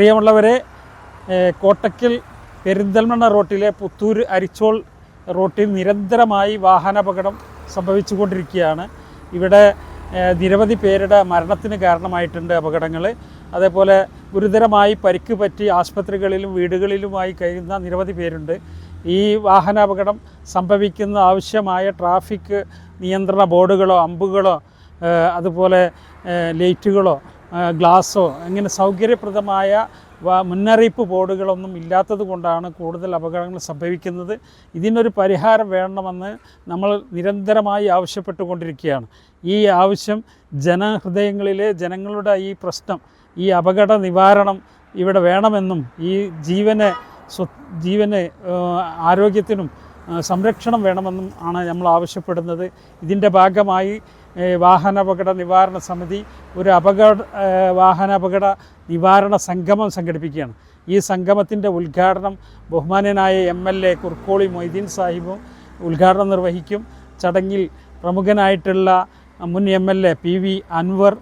പ്രിയമുള്ളവരെ കോട്ടക്കിൽ പെരിന്തൽമണ്ണ റോട്ടിലെ പുത്തൂർ അരിച്ചോൾ റോട്ടിൽ നിരന്തരമായി വാഹനാപകടം സംഭവിച്ചുകൊണ്ടിരിക്കുകയാണ്. ഇവിടെ നിരവധി പേരുടെ മരണത്തിന് കാരണമായിട്ടുണ്ട് അപകടങ്ങൾ അതേപോലെ ഗുരുതരമായി പരിക്ക് പറ്റി ആശുപത്രികളിലും വീടുകളിലുമായി കഴിയുന്ന നിരവധി പേരുണ്ട്. ഈ വാഹനാപകടം സംഭവിക്കുന്ന ആവശ്യമായ ട്രാഫിക് നിയന്ത്രണ ബോർഡുകളോ അമ്പുകളോ അതുപോലെ ലൈറ്റുകളോ ഗ്ലാസ്സോ അങ്ങനെ സൗകര്യപ്രദമായ മുന്നറിയിപ്പ് ബോർഡുകളൊന്നും ഇല്ലാത്തത് കൊണ്ടാണ് കൂടുതൽ അപകടങ്ങൾ സംഭവിക്കുന്നത്. ഇതിനൊരു പരിഹാരം വേണമെന്ന് നമ്മൾ നിരന്തരമായി ആവശ്യപ്പെട്ടുകൊണ്ടിരിക്കുകയാണ്. ഈ ആവശ്യം ജനഹൃദയങ്ങളിലെ ജനങ്ങളുടെ ഈ പ്രശ്നം ഈ അപകട നിവാരണം ഇവിടെ വേണമെന്നും ഈ ജീവനെ സ്വ ജീവനെ ആരോഗ്യത്തിനും സംരക്ഷണം വേണമെന്നും ആണ് നമ്മൾ ആവശ്യപ്പെടുന്നത്. ഇതിന്റെ ഭാഗമായി വാഹനാപകട നിവാരണ സമിതി ഒരു അപകട വാഹനാപകട നിവാരണ സംഗമം സംഘടിപ്പിക്കുകയാണ്. ഈ സംഗമത്തിന്റെ ഉദ്ഘാടനം ബഹുമാനനായ M L A Kurukkoli Moideen സാഹിബും ഉദ്ഘാടനം നിർവഹിക്കും. ചടങ്ങിൽ പ്രമുഖനായിട്ടുള്ള മുൻ M L A P V Anvar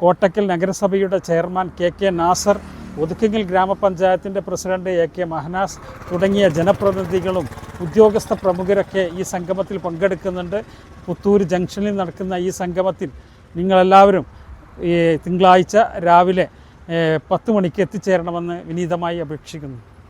Kottakkal നഗരസഭയുടെ chairman K K Nasar Othukkungal ഗ്രാമപഞ്ചായത്തിന്റെ പ്രസിഡന്റ് എ കെ മഹനാസ് തുടങ്ങിയ ജനപ്രതിനിധികളും ഉദ്യോഗസ്ഥ പ്രമുഖരൊക്കെ ഈ സംഗമത്തിൽ പങ്കെടുക്കുന്നുണ്ട്. പുത്തൂർ ജംഗ്ഷനിൽ നടക്കുന്ന ഈ സംഗമത്തിൽ നിങ്ങളെല്ലാവരും ഈ തിങ്കളാഴ്ച രാവിലെ പത്ത് മണിക്ക് എത്തിച്ചേരണമെന്ന് വിനീതമായി അപേക്ഷിക്കുന്നു.